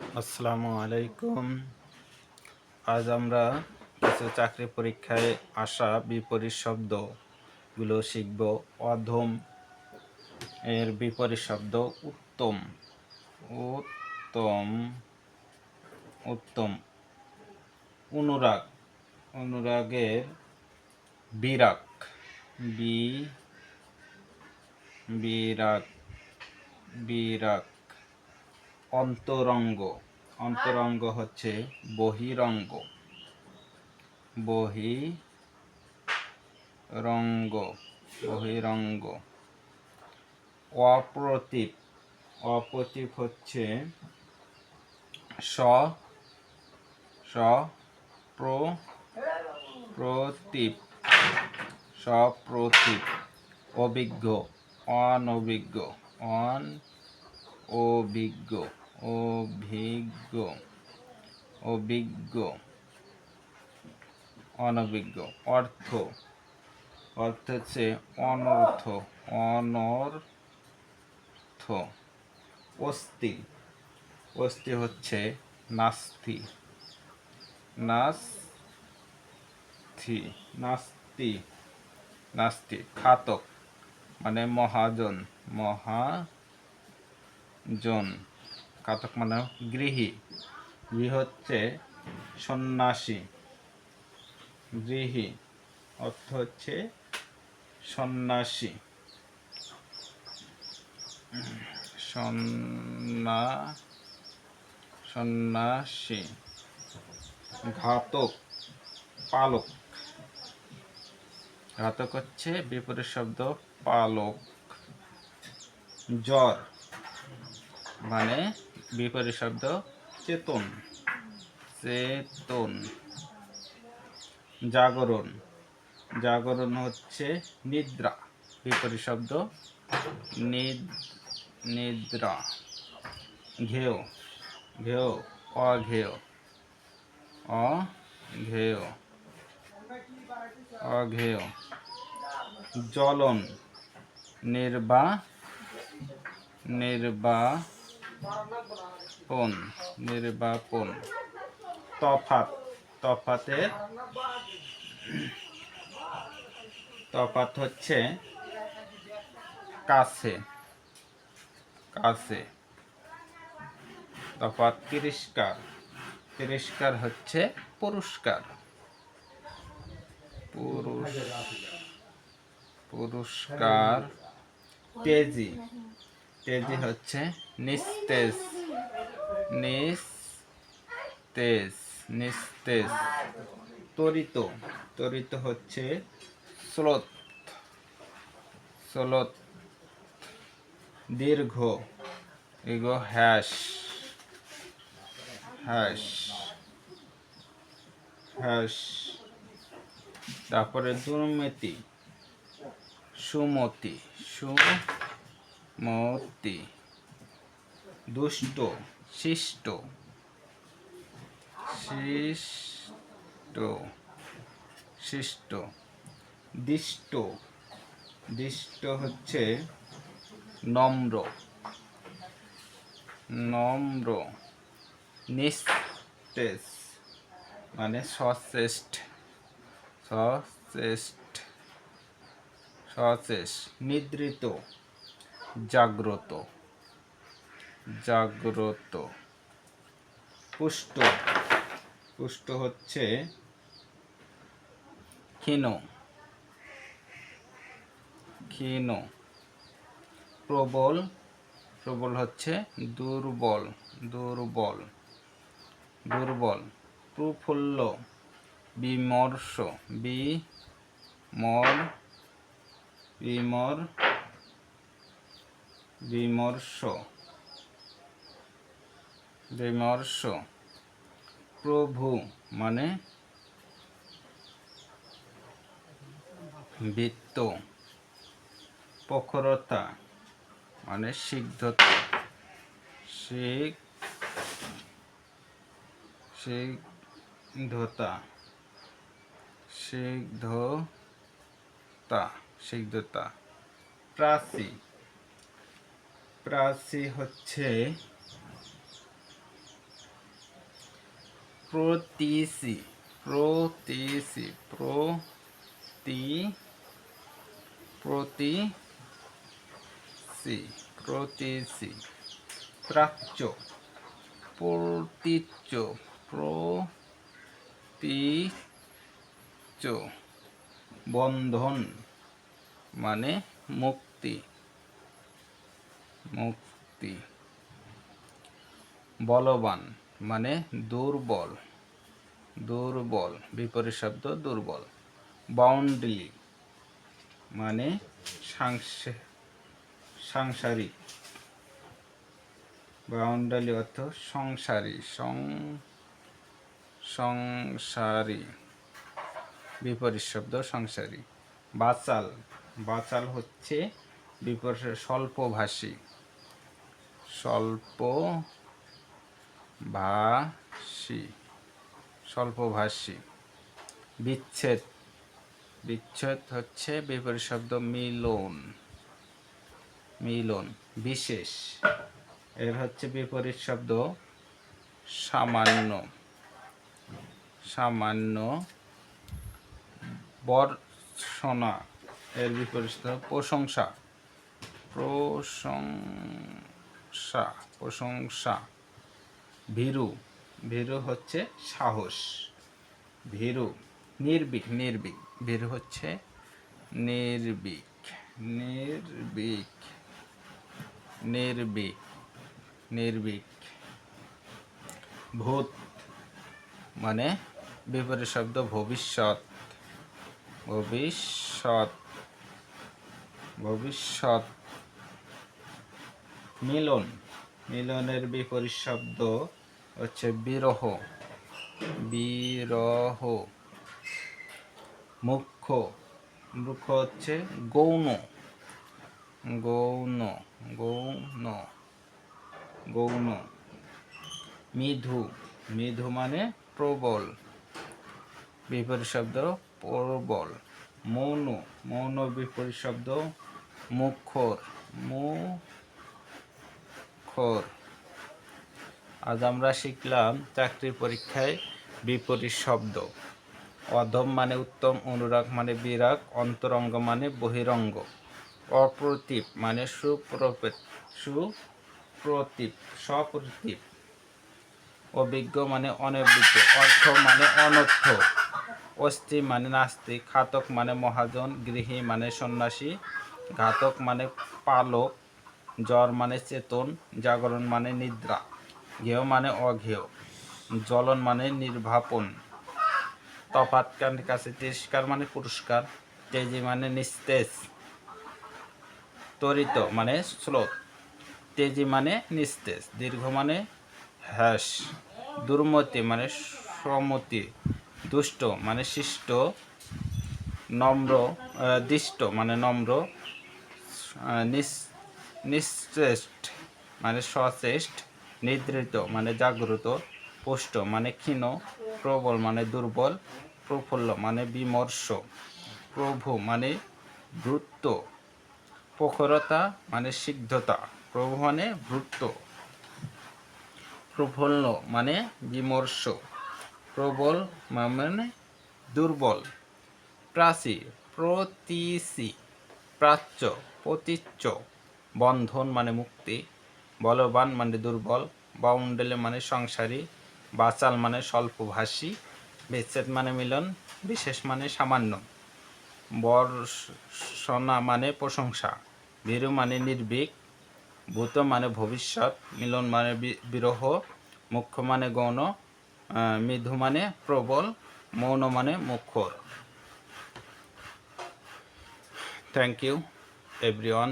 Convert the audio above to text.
আসসালামু আলাইকুম। আজ আমরা কিছু চাকরি পরীক্ষায় আসা বিপরীত শব্দগুলো শিখব। অধম এর বিপরীত শব্দ উত্তম। উত্তম উত্তম। অনুরাগ, অনুরাগের বিরাগ। বি, বিরাগ বিরাগ। অন্তরঙ্গ। অন্তরঙ্গ হচ্ছে বহিরঙ্গ। বহি রঙ্গ বহিরঙ্গ। অপ্রতীপ। অপ্রতীপ হচ্ছে স স, প্র, প্রতীপ। সপ্রতীপ। অভিজ্ঞ। অনভিজ্ঞ। অন অভিজ্ঞ অভিজ্ঞ অভিজ্ঞ, অনভিজ্ঞ। অর্থ অর্থ হচ্ছে অনর্থ অনর্থ। অস্থি অস্থি হচ্ছে নাস্তি নাস্তি নাস্তি নাস্তি, খাতক মানে মহাজন, মহা জন, কাতক মানে গৃহী। গৃহ হচ্ছে সন্ন্যাসী। গৃহী অর্থ হচ্ছে সন্ন্যাসী। সন্না, সন্ন্যাসী। ঘাতক, পালক। ঘাতক হচ্ছে বিপরীত শব্দ পালক। জ্বর। মানে বিপরীত শব্দ চেতন। চেতন। জাগরণ। জাগরণ হচ্ছে নিদ্রা। বিপরীত শব্দ নিদ- নিদ্রা। ঘেয় ঘেয় অঘেয় অঘেয় অঘেয় জ্বলন। নির্বা নির্বাপন নির্বাপন। তফাত। তফাতের তফাত হচ্ছে কাছে। কাছে। তফাত তিরস্কার। তিরস্কার হচ্ছে পুরস্কার। পুরুষ পুরস্কার তেজি। তেজি হচ্ছে। নিস্তেজ। নিস্তেজ। নিস্তেজ। তরিত তরিত হচ্ছে স্রোত স্রোত দীর্ঘ। এগো হ্যাশ। হ্যাশ। হ্যাশ। তারপরে দুর্মতি। সুমতি। সুমতি দুষ্ট, শিষ্ট শিষ্ট শিষ্ট, দিষ্ট দিষ্ট হচ্ছে নম্র নম্র, নিস্তেজ মানে সশ্রেষ্ঠ সশ্রেষ্ঠ সশেষ নিদ্রিত জাগ্রত। জাগ্রত। পুষ্ট। পুষ্ট হচ্ছে ক্ষীণ। ক্ষীণ। প্রবল। প্রবল হচ্ছে দুর্বল। দুর্বল। দুর্বল। প্রফুল্ল। বিমর্ষ। বিমর। বিমর। বিমর্ষ। বিমর্ষ। প্রভু মানে বৃত্ত। প্রখরতা মানে সিদ্ধতা। সিক সিদ্ধতা। সিদ্ধতা। সিদ্ধতা। প্রাচী। প্রাচী হচ্ছে প্রতিসি প্রতিসি প্রতি সি প্রতিসি প্রাচ্য প্রতীচ্য প্রতীচ্য বন্ধন মানে মুক্তি। মুক্তি। বলবান মানে দুর্বল। দুর্বল, বিপরীত শব্দ দুর্বল। বাউন্ডলি মানে সাংসে- সাংসারিক। বাউন্ডালি অর্থ সংসারী, সং, সংসারী। বিপরীত শব্দ সংসারী। বাচাল বাচাল হচ্ছে বিপরীত স্বল্পভাষী। স্বল্প ভাষী স্বল্পভাষী বিচ্ছেদ। বিচ্ছেদ হচ্ছে বিপরীত শব্দ মিলন। মিলন, বিশেষ। এর হচ্ছে বিপরীত শব্দ সামান্য। সামান্য বর্ষণা। এর বিপরীত শব্দ প্রশংসা। প্রশংসা প্রশংসা। ভীরু ভীরু হচ্ছে সাহস। ভীরু, নির্ভীক নির্ভীক। ভীরু হচ্ছে নির্ভীক নির্ভীক নির্ভীক নির্ভীক। ভূত মানে বিপরীত শব্দ ভবিষ্যৎ। ভবিষ্যৎ ভবিষ্যৎ। মিলন। মিলনের বিপরীত শব্দ হচ্ছে বিরহ। বিরহ। মুখ্য। মুখ্য হচ্ছে গৌণ। গৌণ। গৌণ। গৌণ। মিধু। মিধু মানে প্রবল। বিপরীত শব্দ প্রবল। মৌন। মৌন বিপরীত শব্দ মুখর। মুখর আজ আমরা শিখলাম চাকরির পরীক্ষায় বিপরীত শব্দ। অধম মানে উত্তম, অনুরাগ মানে বিরাগ, অন্তরঙ্গ মানে বহিরঙ্গ। অপ্রতীপ মানে সুপ্রপে সুপ্রতীপ সপ্রতীপ অভিজ্ঞ মানে অনভিজ্ঞ, অর্থ মানে অনর্থ। অস্থি মানে নাস্তিক, ঘাতক মানে মহাজন, গৃহী মানে সন্ন্যাসী, ঘাতক মানে পালক জ্বর মানে চেতন, জাগরণ মানে নিদ্রা ঘেয় মানে অঘেয় জ্বলন মানে নির্বাপন তফাৎ কানের কাছে তিরস্কার মানে পুরস্কার, তেজি মানে নিস্তেজ, ত্বরিত মানে স্রোত, তেজি মানে নিস্তেজ, দীর্ঘ মানে হ্যাস দুর্মতি মানে সমতি, দুষ্ট মানে শিষ্ট, নম্র দিষ্ট মানে নম্র নিস- নিশ্রেষ্ঠ মানে সচেষ্ট, নিদ্রিত মানে জাগ্রত, পুষ্ট মানে ক্ষীণ, প্রবল মানে দুর্বল, প্রফুল্ল মানে বিমর্ষ, প্রভু মানে ভৃত্য প্রখরতা মানে সিদ্ধতা, প্রভু মানে ভৃত্য প্রফুল্ল মানে বিমর্ষ, প্রবল মানে দুর্বল, প্রাচী প্রতিসি প্রাচ্য, প্রতীচ্য বন্ধন মানে মুক্তি, বলবান মানে দুর্বল, বাউন্ডেলে মানে সংসারী, বাচাল মানে স্বল্পভাষী, বিচ্ছেদ মানে মিলন, বিশেষ মানে সামান্য। বর্ষণা মানে প্রশংসা, ভীরু মানে নির্ভীক, ভূত মানে ভবিষ্যৎ, মিলন মানে বিরহ, মুখ্য মানে গৌণ মৃদু মানে প্রবল, মৌন মানে মুখর। Thank you everyone